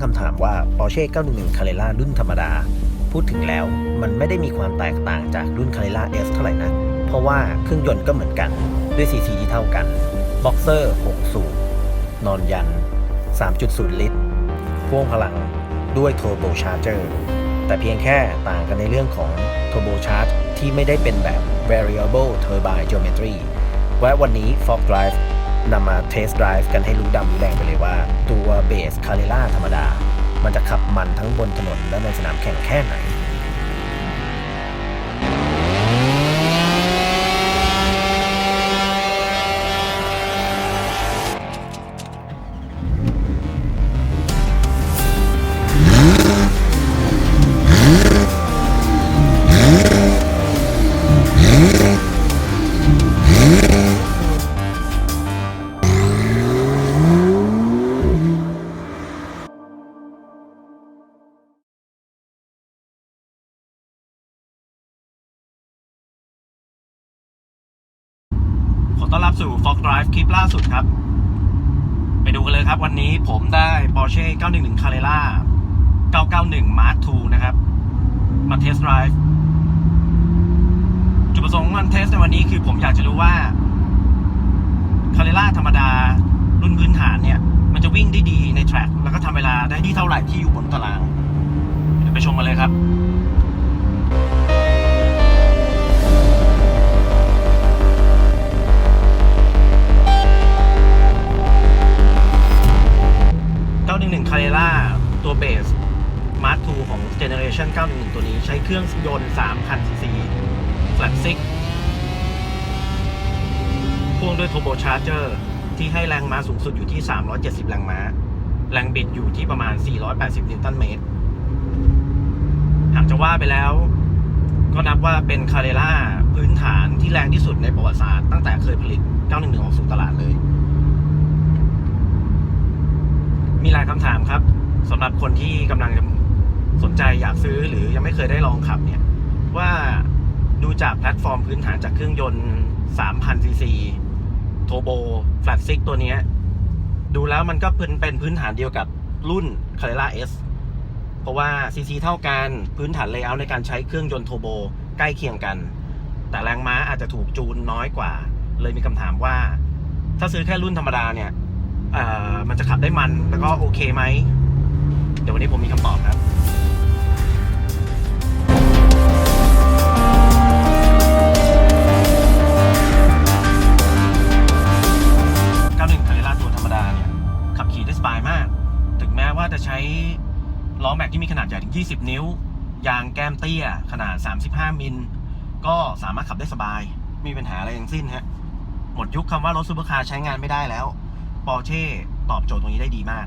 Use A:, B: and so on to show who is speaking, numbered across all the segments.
A: งคำถามว่า Porsche 911 Carrera รุ่นธรรมดา พูดถึงแล้วมันไม่ได้มีความแตกต่างจากรุ่น Carrera S เท่าไหร่นะ เพราะว่าเครื่องยนต์ก็เหมือนกันด้วย CC ที่เท่ากัน Boxer 6สูบนอนยัน 3.0 ลิตร พ่วงพลังด้วย Turbo Charger แต่เพียงแค่ต่างกันในเรื่องของ Turbo Charge ที่ไม่ได้เป็นแบบ Variable Turbine Geometry และวันนี้ Fog Drive นำมาเทสต์ดรีฟกันให้รู้ดำรู้แดงไปเลยว่า ตัวเบสคาริล่าธรรมดา มันจะขับมันทั้งบนถนนและในสนามแข่งแค่ไหน
B: ต้อนรับสู่ Fog Drive คลิปล่าสุดครับ ไปดูกันเลยครับ วันนี้ผมได้ Porsche 911 Carrera 991 Mark II นะครับ มาเทส t d ไ i v e จุดประสงค์ของมันเทสในวันนี้คือผมอยากจะรู้ว่า Carrera ธรรมดารุ่นพื้นฐานเนี่ย มันจะวิ่งได้ดีในแทร็กแล้วก็ทำเวลาได้ที่เท่าไหร่ที่อยู่บนตารางเดี๋ยวไปชมกันเลยครับ 911 Carrera ตัวเบส Mark II ของ Generation 911 ตัวนี้ใช้เครื่องยนต์3,000 cc Flat Six พ่วงด้วย Turbo Charger ที่ให้แรงม้าสูงสุดอยู่ที่ 370 แรงม้า แรงบิดอยู่ที่ประมาณ 480 นิวตันเมตร หากจะว่าไปแล้ว ก็นับว่าเป็น Carrera พื้นฐานที่แรงที่สุดในประวัติศาสตร์ตั้งแต่เคยผลิต 911 ออกสู่ตลาดเลย มีหลายคำถามครับสำหรับคนที่กำลังสนใจอยากซื้อหรือยังไม่เคยได้ลองขับเนี่ย ว่าดูจากแพลตฟอร์มพื้นฐานจากเครื่องยนต์3,000ซีซีโทโบแฟลตซิกตัวนี้ ดูแล้วมันก็เป็นเป็นพื้นฐานเดียวกับรุ่น Carrera S เพราะว่าซีซีเท่ากันพื้นฐานเลเยอร์ในการใช้เครื่องยนต์โทโบใกล้เคียงกัน แต่แรงม้าอาจจะถูกจูนน้อยกว่า เลยมีคำถามว่า ถ้าซื้อแค่รุ่นธรรมดาเนี่ย มันจะขับได้มันแล้วก็โอเคไหม เดี๋ยววันนี้ผมมีคำตอบครับ91 Carrera ตัวธรรมดาเนี่ยขับขี่ได้สบายมากถึงแม้ว่าจะใช้ล้อแม็กที่มีขนาดใหญ่ถึง 20 นิ้ว ยางแก้มเตี้ย ขนาด 35 มิล ก็สามารถขับได้สบายไม่มีปัญหาอะไรทั้งสิ้นฮะ หมดยุคคำว่ารถซูเปอร์คาร์ใช้งานไม่ได้แล้ว ปอร์เช่ตอบโจทย์ตรงนี้ได้ดีมาก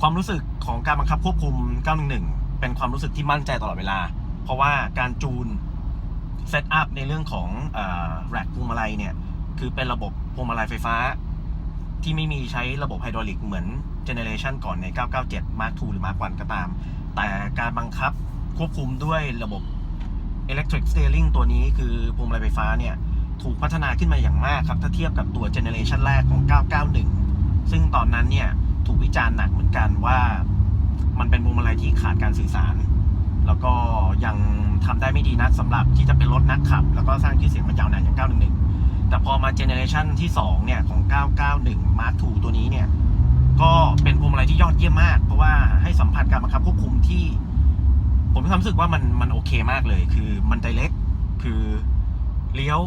B: ความรู้สึกของการบังคับควบคุม 911 เป็นความรู้สึกที่มั่นใจตลอดเวลา เพราะว่าการจูนเซตอัพในเรื่องของแร็กพวงมาลัยเนี่ย คือเป็นระบบพวงมาลัยไฟฟ้า ที่ไม่มีใช้ระบบไฮดรอลิกเหมือนเจเนเรชันก่อนใน 997 Mark II หรือ Mark 1ก็ตาม แต่การบังคับควบคุมด้วยระบบ Electric Steering ตัวนี้คือพวงมาลัยไฟฟ้าเนี่ย ถูกพัฒนาขึ้นมาอย่างมากครับ ถ้าเทียบกับตัวเจเนเรชันแรกของ 991 ซึ่งตอนนั้นเนี่ยถูกวิจารณ์หนักเหมือนกันว่า มันเป็นพวงมาลัยที่ขาดการสื่อสาร แล้วก็ยังทำได้ไม่ดีนักสำหรับที่จะเป็นรถนักขับ แล้วก็สร้างชื่อเสียงมายาวนานอย่าง 911 แต่พอมาเจเนเรชันที่ 2 เนี่ย ของ 991 Mark II ตัวนี้เนี่ย ก็เป็นพวงมาลัยที่ยอดเยี่ยมมาก เพราะว่าให้สัมผัสการบังคับควบคุมที่ ผมมีความรู้สึกว่ามันมันโอเคมากเลย คือมันไดเรกคือเลี้ยว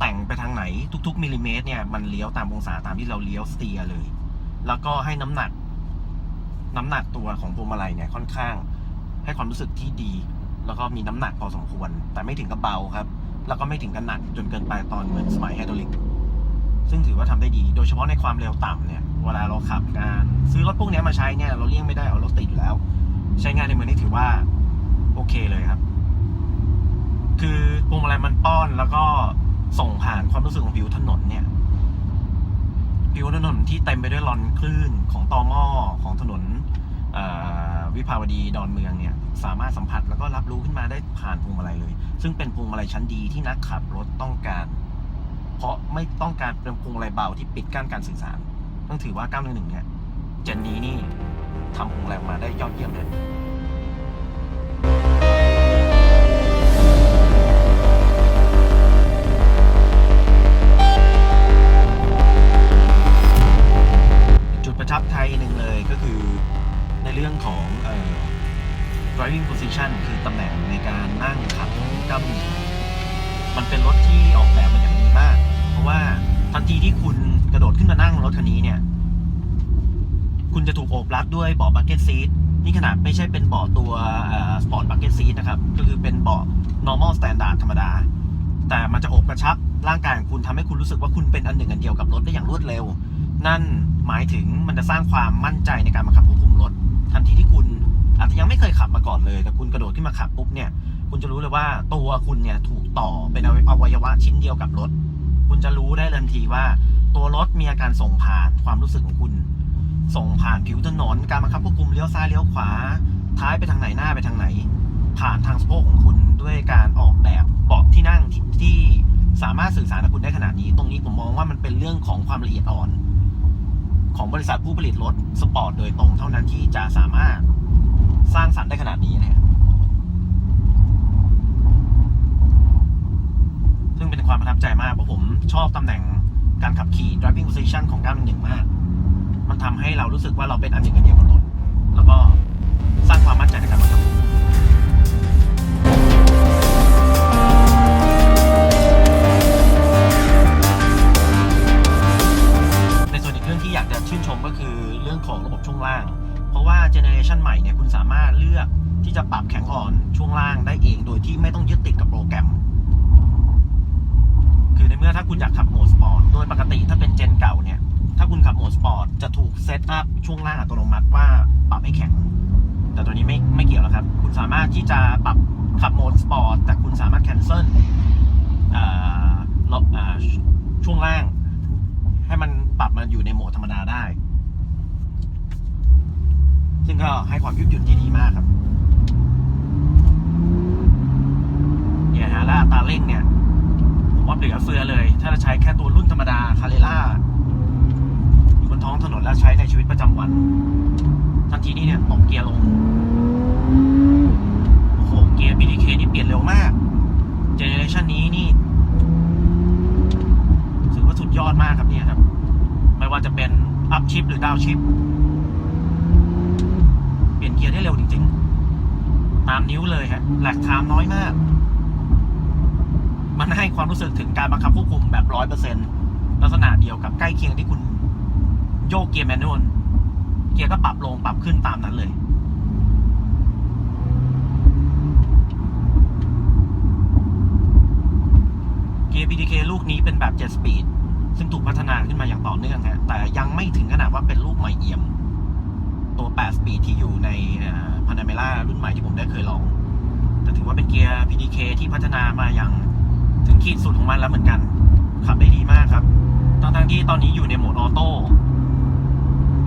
B: แต่งไปทางไหนทุก ๆมิลลิเมตรเนี่ยมันเลี้ยวตามองศาตามที่เราเลี้ยวสเตียร์เลย แล้วก็ให้น้ำหนัก น้ำหนักตัวของพวงมาลัยเนี่ยค่อนข้าง ให้ความรู้สึกที่ดี แล้วก็มีน้ำหนักพอสมควร แต่ไม่ถึงกับเบาครับ แล้วก็ไม่ถึงกับหนักจนเกินไปตอนเหมือนสมัยไฮดรอลิกซึ่งถือว่าทำได้ดี โดยเฉพาะในความเร็วต่ำเนี่ยเวลาเราขับการซื้อรถพวกนี้มาใช้เนี่ยเราเลี่ยงไม่ได้เอารถติดอยู่แล้ว ใช้งานในเมืองนี่ถือว่าโอเคเลยครับ คือพวงมาลัยมันป้อนแล้วก็ ส่งผ่านความรู้สึกของผิวถนนเนี่ยผิวถนนที่เต็มไปด้วยรอนคลื่นของตอหม้อของถนนวิภาวดีดอนเมืองเนี่ยสามารถสัมผัสแล้วก็รับรู้ขึ้นมาได้ผ่านพวงมาลัยเลย ซึ่งเป็นพวงมาลัยชั้นดีที่นักขับรถต้องการ เพราะไม่ต้องการเป็นพวงมาลัยเบาที่ปิดกั้นการสื่อสาร ต้องถือว่า911เนี่ยเจนนี้นี่ทำของแรงมาได้ยอดเยี่ยมเลย คุณจะถูกโอบรับด้วยเบาะบั c เก็ตซีทนี่ขนาดไม่ใช่เป็นเบาะตัวสปอร์ตบั c เก็ตซีทนะครับ ก็คือเป็นเบาะ normal standard ธรรมดา แต่มันจะโอบกระชับร่างกายของคุณทำให้คุณรู้สึกว่าคุณเป็นอันหนึ่งอันเดียวกับรถได้อย่างรวดเร็ว นั่นหมายถึงมันจะสร้างความมั่นใจในการบังคับควบคุมรถ ทันทีที่คุณอาจจะยังไม่เคยขับมาก่อนเลย แต่คุณกระโดดขึ้นมาขับปุ๊บเนี่ย คุณจะรู้เลยว่าตัวคุณเนี่ยถูกต่อเป็นอวัยวะชิ้นเดียวกับรถ คุณจะรู้ได้ทันทีว่า ตัวรถมีอาการส่งผ่านความรู้สึกของคุณ ส่งผ่านผิวถนนการบังคับควบคุมเลี้ยวซ้ายเลี้ยวขวา ท้ายไปทางไหนหน้าไปทางไหน ผ่านทางสะโพกของคุณด้วยการออกแบบเบาะที่นั่งที่ที่สามารถสื่อสารกับคุณได้ขนาดนี้ ตรงนี้ผมมองว่ามันเป็นเรื่องของความละเอียดอ่อน ของบริษัทผู้ผลิตรถสปอร์ตโดยตรงเท่านั้นที่จะสามารถสร้างสรรค์ได้ขนาดนี้นะฮะซึ่งเป็นความประทับใจมากเพราะผมชอบตำแหน่งการขับขี่ driving position ของ911มาก มันทำให้เรารู้สึกว่าเราเป็นอันหนึ่งอันเดียวกับรถแล้วก็สร้างความมั่นใจในการบังคับในส่วนอีกเรื่องที่อยากจะชื่นชมก็คือเรื่องของระบบช่วงล่าง เพราะว่าเจเนอเรชันใหม่เนี่ยคุณสามารถเลือกที่จะปรับแข็งอ่อนช่วงล่างได้เองโดยที่ไม่ต้องยึดติดกับโปรแกรม คือในเมื่อถ้าคุณอยากขับโหมดสปอร์ตโดยปกติถ้าเป็นเจนเก่าเนี่ย ถ้าคุณขับโหมดสปอร์ตจะถูกเซตอัพช่วงล่างอัตโนมัติว่าปรับให้แข็ง แต่ตัวนี้ไม่ไม่เกี่ยวแล้วครับ คุณสามารถที่จะปรับขับโหมดสปอร์ตแต่คุณสามารถแคนเซิลลบอ่าช่วงล่าง ให้มันปรับมาอยู่ในโหมดธรรมดาได้ ซึ่งก็ให้ความยืดหยุ่นที่ดีมากครับเนี่ยฮะแล้วอัตราเร่งเนี่ย ผมว่าเหลือเฟือเลย ถ้าจะใช้แค่ตัวรุ่นธรรมดาคาเรล่า ท้องถนนแล้วใช้ในชีวิตประจำวัน ทันทีนี้เนี่ยตบเกียร์ลง โอ้โห เกียร์ BDK นี่เปลี่ยนเร็วมาก เจเนเรชันนี้นี่ถือว่าสุดยอดมากครับเนี่ยครับ ไม่ว่าจะเป็นอัพชิปหรือดาวชิป เปลี่ยนเกียร์ได้เร็วจริง ๆ ตามนิ้วเลยฮะแหลกไทม์น้อยมาก มันให้ความรู้สึกถึงการบังคับควบคุมแบบร้อยเปอร์เซ็นลักษณะเดียวกับใกล้เคียงที่คุณ โยกเกียร์แมนนวลเกียร์ก็ปรับลงปรับขึ้นตามนั้นเลย เกียร์ BDK ลูกนี้เป็นแบบ 7 สปีด ซึ่งถูกพัฒนาขึ้นมาอย่างต่อเนื่องฮะแต่ยังไม่ถึงขนาดว่าเป็นลูกใหม่เอี่ยม ตัว 8 สปีดที่อยู่ในพานาเมล่ารุ่นใหม่ที่ผมได้เคยลอง แต่ถือว่าเป็นเกียร์ PDK ที่พัฒนามาอย่างถึงขีดสุดของมันแล้วเหมือนกัน ขับได้ดีมากครับทั้งๆที่ตอนนี้อยู่ในโหมดออโต้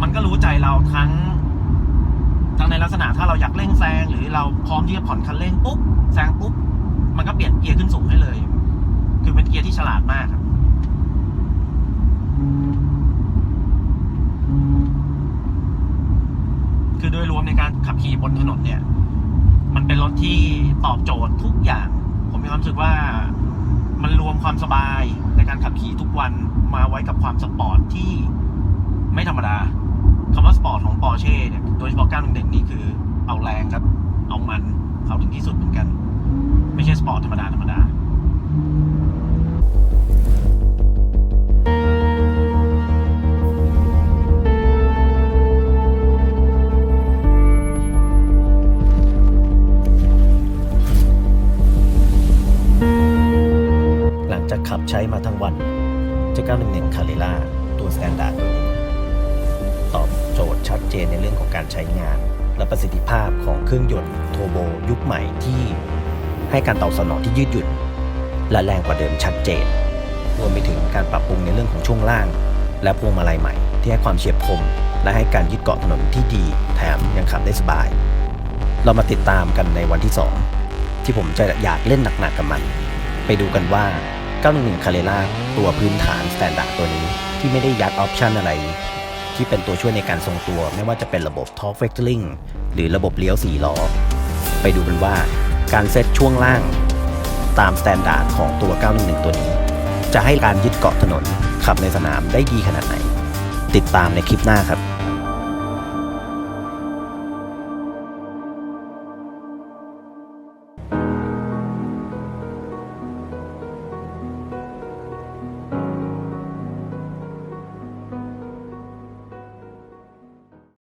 B: มันก็รู้ใจเราทั้งทั้งในลักษณะถ้าเราอยากเร่งแซงหรือเราพร้อมที่จะผ่อนคันเร่งปุ๊บแซงปุ๊บมันก็เปลี่ยนเกียร์ขึ้นสูงให้เลย คือเป็นเกียร์ที่ฉลาดมากครับคือโดยรวมในการขับขี่บนถนนเนี่ย มันเป็นรถที่ตอบโจทย์ทุกอย่าง ผมมีความรู้สึกว่ามันรวมความสบายในการขับขี่ทุกวันมาไว้กับความสปอร์ตที่ไม่ธรรมดา คำว่าสปอร์ตของปอร์เช่เนี่ยโดยเฉพาะ911นี่คือเอาแรงครับ เอามันเอาถึงที่สุดเหมือนกัน ไม่ใช่สปอร์ตธรรมดาธรรมดา
A: เรื่องของการใช้งาน และประสิทธิภาพของเครื่องยนต์โทโบยุคใหม่ที่ให้การตอบสนองที่ยืดหยุ่นและแรงกว่าเดิมชัดเจน รวมไปถึงการปรับปรุงในเรื่องของช่วงล่าง และพวงมาลัยใหม่ ที่ให้ความเฉียบคม และให้การยึดเกาะถนนที่ดี แถมยังขับได้สบาย เรามาติดตามกันในวันที่ 2 ที่ผมจะอยากเล่นหนักๆกับมัน ไปดูกันว่า 911 c a r r e r a ตัวพื้นฐานสแตนดาร์ดตัวนี้ที่ไม่ได้ยัดออปชันอะไร ที่เป็นตัวช่วยในการทรงตัว ไม่ว่าจะเป็นระบบ Torque Vectoring หรือระบบเลี้ยว4ล้อ ไปดูกันว่าการเซตช่วงล่าง ตามสแตนดาร์ดของตัว 911 ตัวนี้ จะให้การยึดเกาะถนนขับในสนามได้ดีขนาดไหน ติดตามในคลิปหน้าครับ